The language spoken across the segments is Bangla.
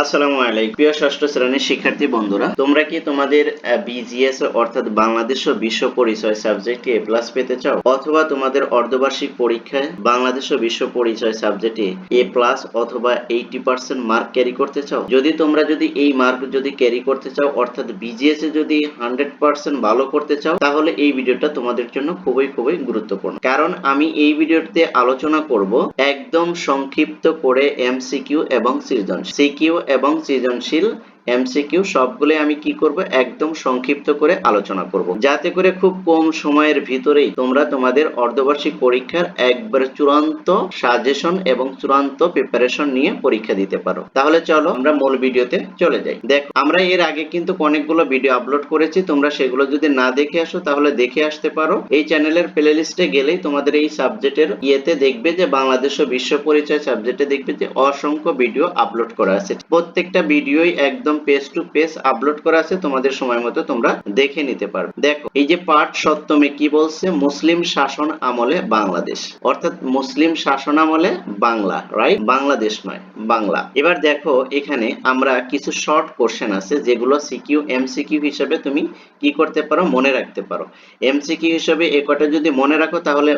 আসসালামু আলাইকুম। প্রিয় ষষ্ঠ শ্রেণির শিক্ষার্থী বন্ধুরা, তোমরা কি তোমাদের বিজিএস অর্থাৎ বাংলাদেশ ও বিশ্ব পরিচয় সাবজেক্টে এ প্লাস পেতে চাও? অথবা তোমাদের অর্ধবার্ষিক পরীক্ষায় বাংলাদেশ ও বিশ্ব পরিচয় সাবজেক্টে এ প্লাস অথবা এইটি পার্সেন্ট মার্ক ক্যারি করতে চাও? যদি তোমরা যদি এই মার্ক যদি ক্যারি করতে চাও, অর্থাৎ বিজিএস এ যদি হান্ড্রেড পার্সেন্ট ভালো করতে চাও, তাহলে এই ভিডিওটা তোমাদের জন্য খুবই খুবই গুরুত্বপূর্ণ। কারণ আমি এই ভিডিওতে আলোচনা করব একদম সংক্ষিপ্ত করে এমসিকিউ এবং সৃজনশীল। সিকিউ এবং সৃজনশীল এমসিকিউ সবগুলো আমি কি করব? একদম সংক্ষিপ্ত করে আলোচনা করব। যাতে করে খুব কম সময়ের ভিতরেই তোমরা তোমাদের অর্ধবার্ষিক পরীক্ষার একবার চূড়ান্ত সাজেশন এবং চূড়ান্ত প্রিপারেশন নিয়ে পরীক্ষা দিতে পারো। তাহলে চলো আমরা মূল ভিডিওতে চলে যাই। দেখো, আমরা এর আগে কিন্তু অনেকগুলো ভিডিও আপলোড করেছি। তোমরা সেগুলো যদি না দেখে আসো, তাহলে দেখে আসতে পারো। এই চ্যানেলের প্লে লিস্টে গেলেই তোমাদের এই সাবজেক্টের ইয়েতে দেখবে যে বাংলাদেশ ও বিশ্ব পরিচয় সাবজেক্টে দেখবে যে অসংখ্য ভিডিও আপলোড করা আছে। প্রত্যেকটা ভিডিওই একদম পেজ টু পেজ আপলোড করা আছে, তোমাদের সময় মতো তোমরা দেখে নিতে পারবে। দেখো, এই যে পাঠ সপ্তমে কি বলছে? মুসলিম শাসন আমলে বাংলাদেশ। অর্থাৎ মুসলিম শাসন আমলে বাংলা রাইট বাংলাদেশ নয়, বাংলা। এবার দেখো, এখানে আমরা কিছু শর্ট কোশ্চেন আছে, যেগুলো সিকিউ এমসিকিউ হিসেবে তুমি কি করতে পারো? মনে রাখতে পারো। এমসিকিউ হিসেবে এ কটা যদি মনে রাখো, তাহলে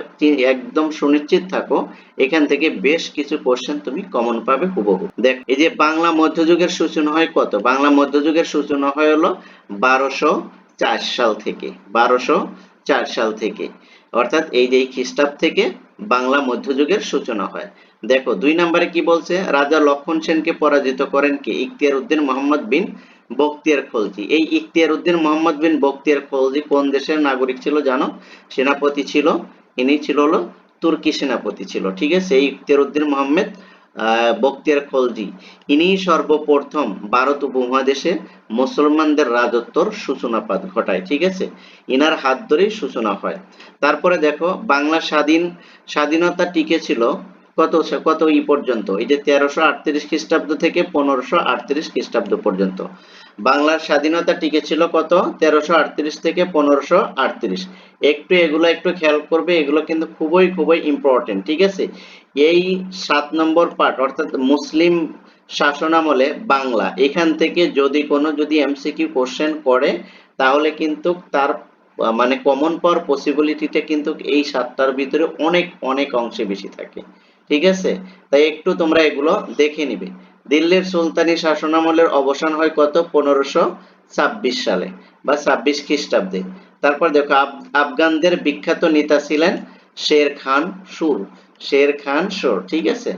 একদম সুনিশ্চিত থাকো, এখান থেকে বেশ কিছু কোশ্চেন তুমি কমন পাবে হুবহু। দেখ, এই যে বাংলা মধ্যযুগের সূচনা হয় কত? বাংলা মধ্যযুগের সূচনা হয় হলো বারোশো চার সাল থেকে, বারোশো চার সাল থেকে। অর্থাৎ এই যে খ্রিস্টাব্দ থেকে বাংলা মধ্যযুগের সূচনা হয়। দেখো, দুই নম্বরে কি বলছে? রাজা লক্ষণ সেনকে পরাজিত করেন কে? ইখতিয়ার উদ্দিন মোহাম্মদ বিন বক্তিয়ার খলজি। এই ইখতিয়ার উদ্দিন মোহাম্মদ বিন বক্তিয়ার খলজি কোন দেশের নাগরিক ছিল জানো? সেনাপতি ছিল, ইনি ছিল হলো তুর্কি সেনাপতি ছিল, ঠিক আছে? এই ইখতিয়ার উদ্দিন মোহাম্মদ আহ, বখতিয়ার খলজি। ইনি সর্বপ্রথম ভারত উপমহাদেশে মুসলমানদের রাজত্বর সূচনাপাত ঘটায় ঠিক আছে? ইনার হাত ধরেই সূচনা হয়। তারপরে দেখো বাংলা স্বাধীন স্বাধীনতা টিকে ছিল কত কত ই পর্যন্ত? এই যে তেরোশো আটত্রিশ খ্রিস্টাব্দ থেকে পনেরোশো আটত্রিশ খ্রিস্টাব্দ পর্যন্ত। বাংলার স্বাধীনতা টিকে ছিল কত? তেরোশো আটত্রিশ থেকে পনেরোশো আটত্রিশ। একটু এগুলো একটু খেয়াল করবে, এগুলো কিন্তু খুবই খুবই ইম্পর্টেন্ট ঠিক আছে? এই সাত নম্বর পার্ট অর্থাৎ মুসলিম শাসনামলে বাংলা, এখান থেকে যদি কোনো, যদি এমসিকিউ কোশ্চেন করে, তাহলে কিন্তু তার মানে কমন পাওয়ার পসিবিলিটিটা কিন্তু এই সাতটার ভিতরে অনেক অনেক অংশে বেশি থাকে। ঠিক আছে? তাই একটু তোমরা এগুলো দেখে নিবে। দিল্লির সুলতানি শাসনামলের অবসান হয় কত? পনেরোশো ছাব্বিশ সালে বা ছাব্বিশ খ্রিস্টাব্দে। তারপর দেখো আফগানদের বিখ্যাত নেতা ছিলেন শের খান সুর। শের খান সুর, ঠিক আছে?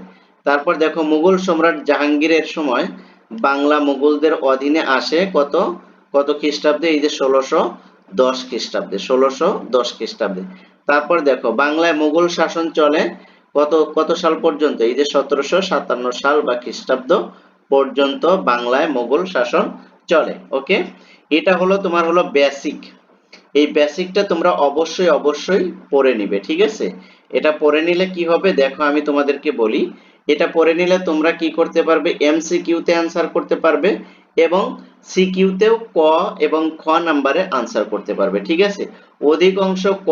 তারপর দেখো, মুঘল সম্রাট জাহাঙ্গীরের সময় বাংলা মুঘলদের অধীনে আসে কত? কত খ্রিস্টাব্দে? এই যে ষোলোশো দশ খ্রিস্টাব্দে, ষোলোশো দশ খ্রিস্টাব্দে। তারপর দেখো, বাংলায় মুঘল শাসন চলে কত কত সাল পর্যন্ত? এই যে সতেরোশো সাতান্ন সাল বা খ্রিস্টাব্দ পর্যন্ত বাংলায় মুঘল শাসন চলে, ওকে? এটা হলো, তোমার হলো বেসিক এই বেসিকটা তোমরা অবশ্যই অবশ্যই পড়ে নিবে, ঠিক আছে? এটা পড়ে নিলে কি হবে? দেখো, আমি তোমাদেরকে বলি। এটা পড়ে নিলে তোমরা কি করতে পারবে? এমসিকিউ তে অ্যান্সার করতে পারবে এবং সিকিউতেও ক এবং খ নাম্বারে আনসার করতে পারবে, ঠিক আছে? অধিকাংশ ক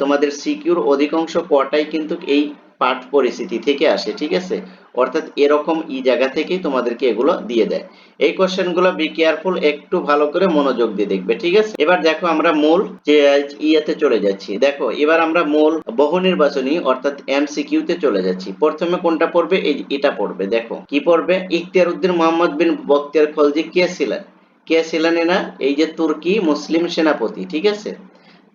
তোমাদের সিকিউর অধিকাংশ কটাই কিন্তু এই পাঠ পরিস্থিতি থেকে আসে, ঠিক আছে? অর্থাৎ এরকম ই জায়গা থেকেই তোমাদেরকে এগুলো দিয়ে দেয়। এই কোশ্চেনগুলো বি কেয়ারফুল একটু ভালো করে মনোযোগ দিয়ে দেখবে, ঠিক আছে? এবার দেখো আমরা মূল যে ইয়েতে চলে যাচ্ছি। দেখো, এবার আমরা মূল বহু নির্বাচনী অর্থাৎ এমসিকিউ তে চলে যাচ্ছি। প্রথমে কোনটা পড়বে? এই এটা পড়বে, দেখো। কি পড়বে? ইখতিয়ার উদ্দিন মোহাম্মদ বিন বখতিয়ার খলজি কে ছিলেন? কে ছিলেন এনা? এই যে তুর্কি মুসলিম সেনাপতি, ঠিক আছে?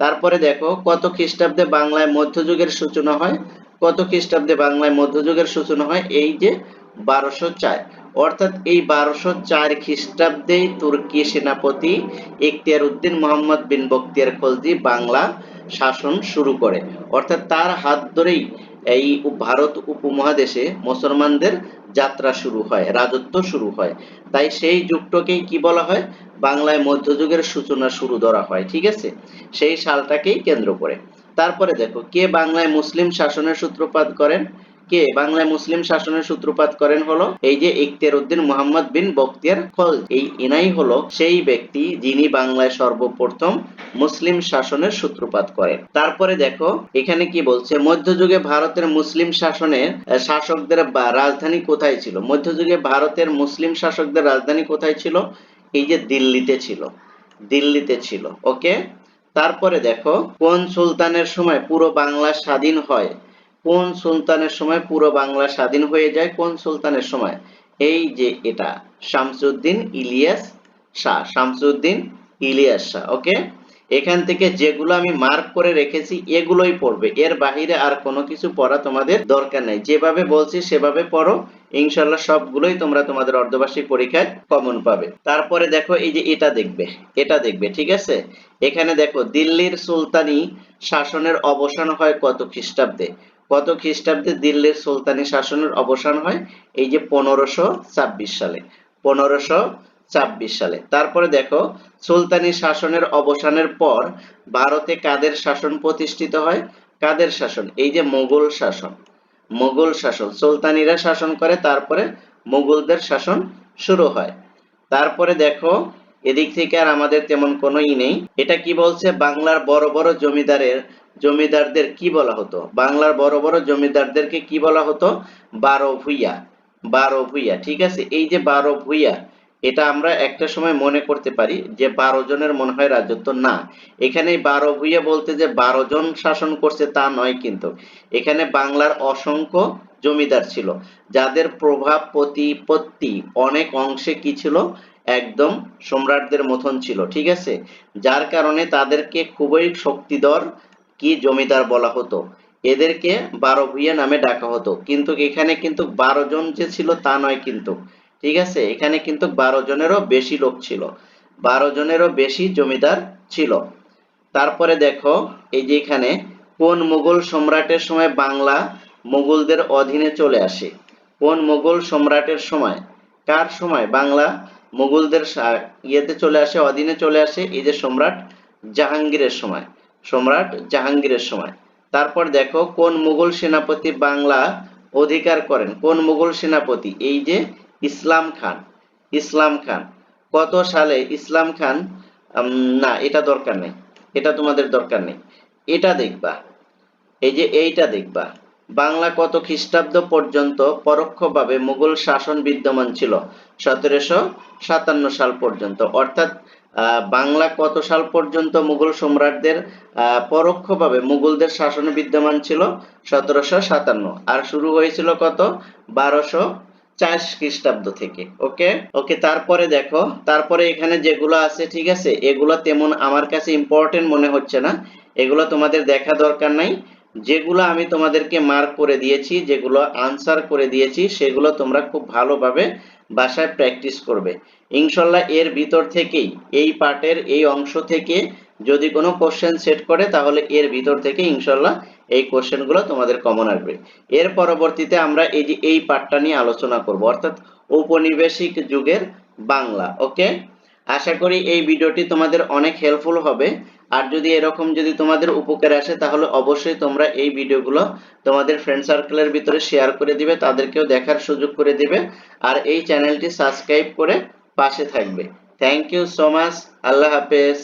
তারপরে দেখো, কত খ্রিস্টাব্দে বাংলায় মধ্যযুগের সূচনা হয়? কত খ্রিস্টাব্দে বাংলায় মধ্যযুগের সূচনা হয়? এই যে বারোশো চার। অর্থাৎ এই বারোশো চার খ্রিস্টাব্দে তুর্কি সেনাপতি ইখতিয়ার উদ্দিন মোহাম্মদ বিন বক্তিয়ার খলজি বাংলা শাসন শুরু করে। অর্থাৎ তার হাত ধরেই এই ভারত উপমহাদেশে মুসলমানদের যাত্রা শুরু হয়, রাজত্ব শুরু হয়। তাই সেই যুগটাকেই কি বলা হয়? বাংলায় মধ্যযুগের সূচনা শুরু ধরা হয়, ঠিক আছে? সেই সালটাকেই কেন্দ্র করে। তারপরে দেখো, কে বাংলায় মুসলিম শাসনের সূত্রপাত করেন? কে বাংলায় মুসলিম শাসনের সূত্রপাত করেন হলো এই যে ইখতিয়ার উদ্দিন মোহাম্মদ বিন বখতিয়ার খল। এই ইনাই হলো সেই ব্যক্তি যিনি বাংলায় সর্বপ্রথম মুসলিম শাসনের সূত্রপাত করেন। তারপরে দেখো, এখানে কি বলছে, মধ্যযুগে ভারতের মুসলিম শাসনের শাসকদের রাজধানী কোথায় ছিল? মধ্যযুগে ভারতের মুসলিম শাসকদের রাজধানী কোথায় ছিল? এই যে দিল্লিতে ছিল। দিল্লিতে ছিল। ওকে? তারপরে দেখো, কোন সুলতানের সময় পুরো বাংলা স্বাধীন হয়? কোন সুলতানের সময় পুরো বাংলা স্বাধীন হয়ে যায়? কোন সুলতানের সময়? এই যে এটা, শামসুদ্দিন ইলিয়াস শাহ, শামসুদ্দিন ইলিয়াস শাহ ওকে এখান থেকে যেগুলো আমি মার্ক করে রেখেছি, এগুলোই পড়বে। এর বাহিরে আর কোনো কিছু পড়া তোমাদের দরকার নেই। যেভাবে বলছি, সেভাবে পড়ো। ইনশাল্লাহ সবগুলোই তোমরা তোমাদের অর্ধবার্ষিক পরীক্ষায় কমন পাবে। তারপরে দেখো, এই যে এটা দেখবে এটা দেখবে, ঠিক আছে? এখানে দেখো, দিল্লির সুলতানি শাসনের অবসান হয় কত খ্রিস্টাব্দে? কত খ্রিস্টাব্দে দিল্লির সুলতানি শাসনের অবসান হয়? এই যে পনেরোশো ছাব্বিশ সালে। পনেরোশো ছাব্বিশ সালে। তারপরে দেখো, সুলতানি শাসনের অবসানের পর ভারতে কাদের শাসন প্রতিষ্ঠিত হয়? কাদের শাসন? এই যে মোগল শাসন। মোগল শাসন। সুলতানিরা শাসন করে, তারপরে মোগলদের শাসন শুরু হয়। তারপরে দেখো এদিক থেকে আর আমাদের তেমন কোনো ই নেই। এটা কি বলছে? বাংলার বড় বড় জমিদারের, জমিদারদের কি বলা হতো? বাংলার বড় বড় জমিদারদেরকে কি বলা হতো? বারো ভুইয়া বারো ভুইয়া, ঠিক আছে? এই যে বারো ভুইয়া, এটা আমরা একটা সময় মনে করতে পারি যে বারো জনের মনে হয় রাজত্ব না। এখানে বারো ভুইয়া বলতে যে বারো জন শাসন করছে তা নয় কিন্তু। এখানে বাংলার অসংখ্য জমিদার ছিল, যাদের প্রভাব প্রতিপত্তি অনেক অংশে কি ছিল? একদম সম্রাটদের মতন ছিল, ঠিক আছে? যার কারণে তাদেরকে খুবই শক্তিধর কি জমিদার বলা হতো, এদেরকে বারো ভুইয়া নামে ডাকা হতো। কিন্তু এখানে কিন্তু বারো জন যে ছিল তা নয় কিন্তু, ঠিক আছে? এখানে কিন্তু বারো জনেরও বেশি লোক ছিল, বারো জনেরও বেশি জমিদার ছিল। তারপরে দেখো, এই যে এখানে, কোন মুঘল সম্রাটের সময় বাংলা মুঘলদের অধীনে চলে আসে? কোন মুঘল সম্রাটের সময়? কার সময়? বাংলা মুঘলদের সা- ইয়েতে চলে আসে, অধীনে চলে আসে এই যে সম্রাট জাহাঙ্গীরের সময়। সম্রাট জাহাঙ্গীরের সময়। তারপর দেখো কোন মুঘল সেনাপতি বাংলা অধিকার করেন? কোন মুঘল সেনাপতি? এই যে ইসলাম খান। ইসলাম খান। কত সালে ইসলাম খান না, এটা দরকার নেই। এটা তোমাদের দরকার নেই। এটা দেখবা। এই যে এইটা দেখবা। বাংলা কত খ্রিস্টাব্দ পর্যন্ত পরোক্ষভাবে মুঘল শাসন বিদ্যমান ছিল? সতেরোশো সাতান্ন সাল পর্যন্ত। অর্থাৎ বাংলা কত সাল পর্যন্ত মুঘল সম্রাটদের পরোক্ষভাবে মুঘলদের শাসনে বিদ্যমান ছিল? সতেরোশো সাতান্ন। আর শুরু হয়েছিল কত? বারোশো চার খ্রিস্টাব্দ থেকে। ওকে? ওকে, তারপরে দেখো। তারপরে এখানে যেগুলো আছে, ঠিক আছে? এগুলো তেমন আমার কাছে ইম্পর্টেন্ট মনে হচ্ছে না। এগুলো তোমাদের দেখা দরকার নাই। যেগুলো আমি তোমাদেরকে মার্ক করে দিয়েছি, যেগুলো আনসার করে দিয়েছি, সেগুলো তোমরা খুব ভালোভাবে বাসায় প্র্যাকটিস করবে। ইনশাল্লাহ এর ভিতর থেকেই, এই পার্টের এই অংশ থেকে যদি কোনো কোশ্চেন সেট করে, তাহলে এর ভিতর থেকে ইনশাল্লাহ এই কোশ্চেনগুলো তোমাদের কমন আসবে। এর পরবর্তীতে আমরা এই যে এই পার্টটা নিয়ে আলোচনা করব, অর্থাৎ ঔপনিবেশিক যুগের বাংলা ওকে আশা করি এই ভিডিওটি তোমাদের অনেক হেল্পফুল হবে। আর যদি এরকম যদি তোমাদের উপকার আসে, তাহলে অবশ্যই তোমরা এই ভিডিওগুলো তোমাদের ফ্রেন্ড সার্কেলের ভিতরে শেয়ার করে দিবে, তাদেরকেও দেখার সুযোগ করে দিবে। আর এই চ্যানেলটি সাবস্ক্রাইব করে পাশে থাকবে। থ্যাংক ইউ সো মাচ আল্লাহ হাফেজ।